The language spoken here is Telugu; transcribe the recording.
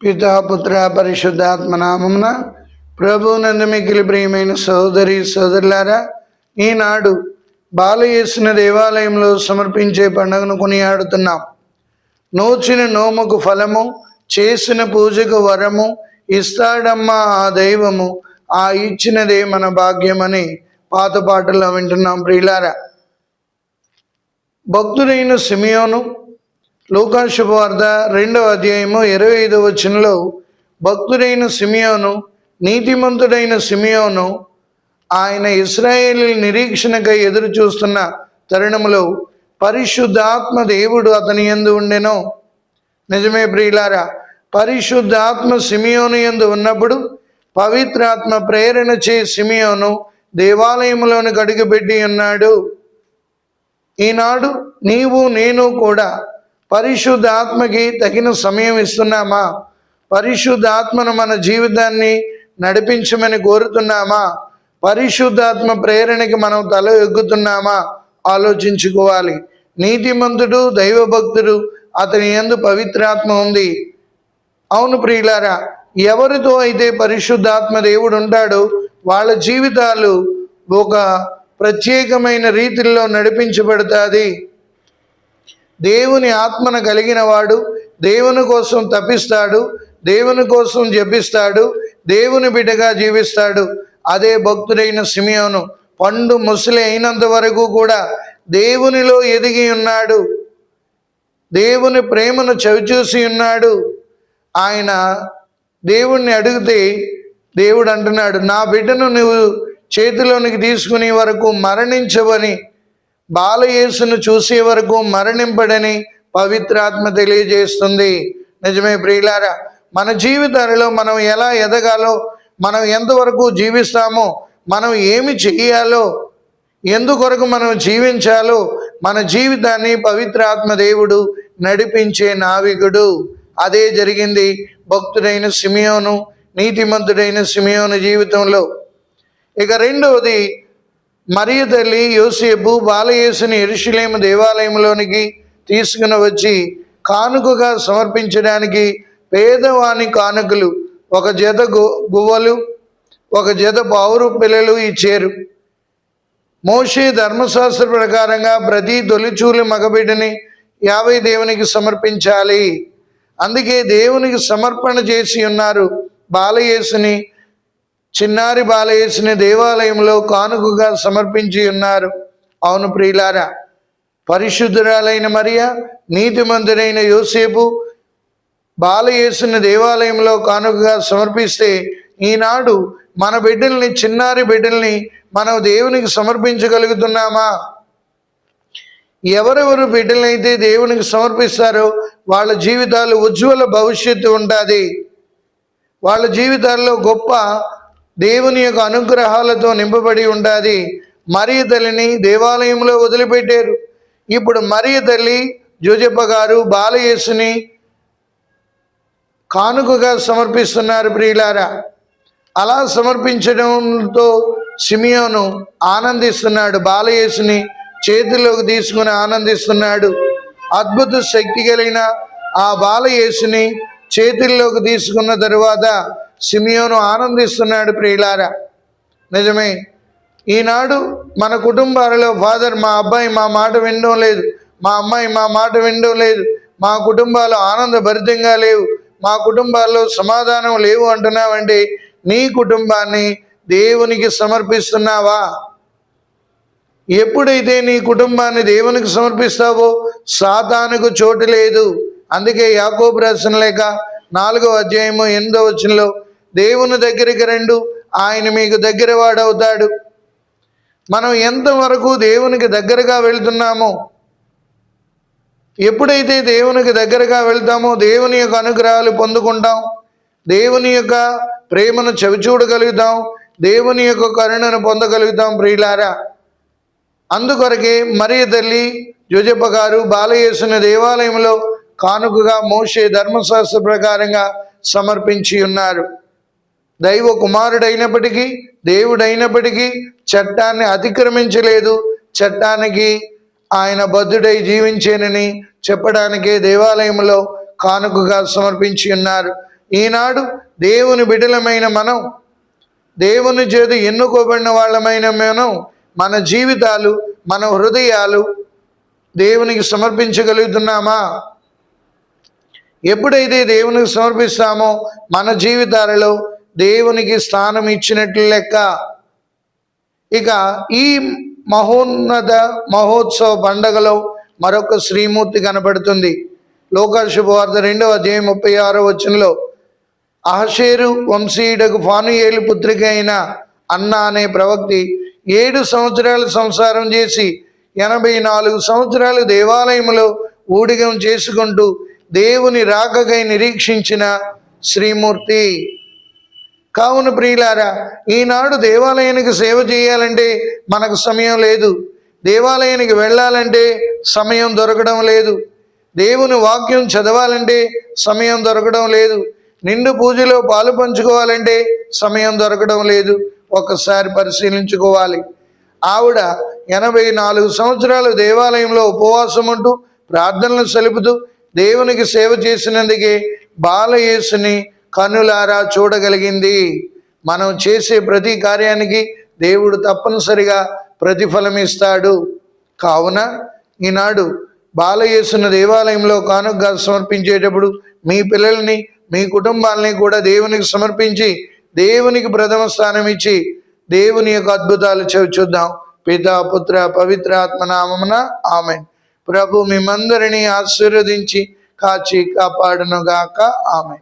పితా పుత్ర పరిశుద్ధాత్మ నామమున ప్రభునందు మిగిలి ప్రియమైన సోదరి సోదరులారా ఈనాడు బాలయేసిన దేవాలయంలో సమర్పించే పండుగను కొనియాడుతున్నాం. నోచిన నోముకు ఫలము చేసిన పూజకు వరము ఇస్తాడమ్మా ఆ దైవము ఆ ఇచ్చినదే మన భాగ్యమని పాత పాటల్లో వింటున్నాం ప్రియులారా. భక్తుడైన సిమియోను లూకా శుభవార్త రెండవ అధ్యాయము ఇరవై ఐదవ వచనంలో భక్తుడైన సిమియోను నీతిమంతుడైన సిమియోను ఆయన ఇస్రాయేల్ నిరీక్షణకై ఎదురు చూస్తున్న తరుణములో పరిశుద్ధాత్మ దేవుడు అతని ఎందు ఉండెను. నిజమే ప్రియులారా పరిశుద్ధాత్మ సిమియోను యందు ఉన్నప్పుడు పవిత్రాత్మ ప్రేరణ చే సిమియోను దేవాలయంలోనికి అడుగుపెట్టి ఉన్నాడు. ఈనాడు నీవు నేను కూడా పరిశుద్ధ ఆత్మకి తగిన సమయం ఇస్తున్నామా? పరిశుద్ధ ఆత్మను మన జీవితాన్ని నడిపించమని కోరుతున్నామా? పరిశుద్ధాత్మ ప్రేరణకి మనం తల ఎగ్గుతున్నామా? ఆలోచించుకోవాలి. నీతిమంతుడు దైవభక్తుడు అతని ఎందు పవిత్రాత్మ ఉంది. అవును ప్రియులారా ఎవరితో అయితే పరిశుద్ధాత్మ దేవుడు ఉంటాడో వాళ్ళ జీవితాలు ఒక ప్రత్యేకమైన రీతిలో నడిపించబడుతుంది. దేవుని ఆత్మను కలిగిన వాడు దేవుని కోసం తప్పిస్తాడు దేవుని కోసం జపిస్తాడు దేవుని బిడ్డగా జీవిస్తాడు. అదే భక్తుడైన సిమియోను. పండు ముసలి అయినంత వరకు కూడా దేవునిలో ఎదిగి ఉన్నాడు. దేవుని ప్రేమను చవిచూసి ఉన్నాడు. ఆయన దేవుణ్ణి అడిగితే దేవుడు అంటున్నాడు నా బిడ్డను నువ్వు చేతిలోనికి తీసుకునే వరకు మరణించవని బాలయేసును చూసే వరకు మరణింపడని పవిత్రాత్మ తెలియజేస్తుంది. నిజమే ప్రియులారా మన జీవితాలలో మనం ఎలా ఎదగాలో మనం ఎంతవరకు జీవిస్తామో మనం ఏమి చేయాలో ఎందుకొరకు మనం జీవించాలో మన జీవితాన్ని పవిత్రాత్మ దేవుడు నడిపించే నావికుడు. అదే జరిగింది భక్తుడైన సిమియోను నీతిమంతుడైన సిమియోను జీవితంలో. ఇక రెండవది మరియు తల్లి యోసేపు బాలయేసుని ఎరుషులేము దేవాలయంలోనికి తీసుకుని వచ్చి కానుకగా సమర్పించడానికి పేదవాని కానుకలు ఒక జత గువ్వలు ఒక జత పావురు పిల్లలు ఇచ్చారు. మోషే ధర్మశాస్త్ర ప్రకారంగా ప్రతి తొలిచూలి మగబిడ్డని యాభై దేవునికి సమర్పించాలి. అందుకే దేవునికి సమర్పణ చేసి ఉన్నారు బాలయేసుని చిన్నారి బాలయేసుని దేవాలయంలో కానుకగా సమర్పించి ఉన్నారు. అవును ప్రియులారా పరిశుద్ధురాలైన మరియ నీతిమంతుడైన యోసేపు బాలయేసుని దేవాలయంలో కానుకగా సమర్పిస్తే ఈనాడు మన బిడ్డల్ని చిన్నారి బిడ్డల్ని మనం దేవునికి సమర్పించగలుగుతున్నామా? ఎవరెవరు బిడ్డలైతే దేవునికి సమర్పిస్తారో వాళ్ళ జీవితాలు ఉజ్వల భవిష్యత్తు ఉంటుంది వాళ్ళ జీవితాల్లో గొప్ప దేవుని యొక్క అనుగ్రహాలతో నింపబడి ఉండాలి మరియ తల్లిని దేవాలయంలో వదిలిపెట్టారు. ఇప్పుడు మరియ తల్లి జోజప్ప గారు బాలయేసుని కానుకగా సమర్పిస్తున్నారు ప్రియులారా. అలా సమర్పించడంతో సిమియోను ఆనందిస్తున్నాడు. బాలయేసుని చేతిలోకి తీసుకుని ఆనందిస్తున్నాడు. అద్భుత శక్తి కలిగిన ఆ బాలయేసుని చేతుల్లోకి తీసుకున్న తరువాత సిమియోను ఆనందిస్తున్నాడు ప్రియులారా. నిజమే. ఈనాడు మన కుటుంబాలలో ఫాదర్ మా అబ్బాయి మా మాట వినడం లేదు. మా అమ్మాయి మా మాట వినడం లేదు. మా కుటుంబాలు ఆనందభరితంగా లేవు. మా కుటుంబాల్లో సమాధానం లేవు అంటున్నావంటే నీ కుటుంబాన్ని దేవునికి సమర్పిస్తున్నావా? ఎప్పుడైతే నీ కుటుంబాన్ని దేవునికి సమర్పిస్తావో సాతానుకు చోటు లేదు. అందుకే యాకోబు రాసిన లేక నాలుగో అధ్యాయము ఎనిమిదో వచనంలో దేవుని దగ్గరికి రెండు. ఆయన మీకు దగ్గర వాడవుతాడు మనం ఎంతవరకు దేవునికి దగ్గరగా వెళ్తున్నామో ఎప్పుడైతే దేవునికి దగ్గరగా వెళ్తామో దేవుని యొక్క అనుగ్రహాలు పొందుకుంటాం. దేవుని యొక్క ప్రేమను చవిచూడగలుగుతాం. దేవుని యొక్క కరుణను పొందగలుగుతాం ప్రియులారా. అందుకొరకే మరియ తల్లి జోజప్ప గారు బాలయేసుని దేవాలయంలో కానుకగా మోసే ధర్మశాస్త్ర ప్రకారంగా సమర్పించి ఉన్నారు. దైవ కుమారుడైనప్పటికీ దేవుడైనప్పటికీ చట్టాన్ని అతిక్రమించలేదు. చట్టానికి ఆయన బద్ధుడై జీవించేనని చెప్పడానికే దేవాలయంలో కానుకగా సమర్పించి ఉన్నారు. ఈనాడు దేవుని బిడలమైన మనం దేవుని చేత ఎన్నుకోబడిన వాళ్ళమైన మనం మన జీవితాలు మన హృదయాలు దేవునికి సమర్పించగలుగుతున్నామా? ఎప్పుడైతే దేవునికి సమర్పిస్తామో మన జీవితాలలో దేవునికి స్థానం ఇచ్చినట్లు లెక్క. ఇక ఈ మహోన్నత మహోత్సవ పండగలో మరొక శ్రీమూర్తి కనపడుతుంది. లోకాశుభవార్త రెండవ అధ్యాయం ముప్పై ఆరో వచనంలో అహషేరు వంశీయుడకు ఫానుయేలు పుత్రిక అయిన అన్న అనే ప్రవక్తి ఏడు సంవత్సరాలు సంసారం చేసి ఎనభై నాలుగు సంవత్సరాలు దేవాలయంలో ఊడిగం చేసుకుంటూ దేవుని రాకకై నిరీక్షించిన శ్రీమూర్తి. కావున ప్రియులారా ఈనాడు దేవాలయానికి సేవ చేయాలంటే మనకు సమయం లేదు. దేవాలయానికి వెళ్ళాలంటే సమయం దొరకడం లేదు. దేవుని వాక్యం చదవాలంటే సమయం దొరకడం లేదు. నిండు పూజలో పాలు పంచుకోవాలంటే సమయం దొరకడం లేదు. ఒక్కసారి పరిశీలించుకోవాలి. ఆవిడ ఎనభై నాలుగు సంవత్సరాలు దేవాలయంలో ఉపవాసం ఉంటూ ప్రార్థనలు సలుపుతూ దేవునికి సేవ చేసినందుకే బాలయేసుని కన్నులారా చూడగలిగింది. మనం చేసే ప్రతి కార్యానికి దేవుడు తప్పనిసరిగా ప్రతిఫలం ఇస్తాడు కావున ఈనాడు బాలయేసును దేవాలయంలో కానుకగా సమర్పించేటప్పుడు మీ పిల్లల్ని మీ కుటుంబాలని కూడా దేవునికి సమర్పించి దేవునికి ప్రథమ స్థానం ఇచ్చి దేవుని యొక్క అద్భుతాలు చెవి చూద్దాం. పిత పుత్ర పవిత్ర ఆత్మనామమున ఆమె ప్రభు మిమ్మందరినీ ఆశీర్వదించి కాచి కాపాడును గాక ఆమె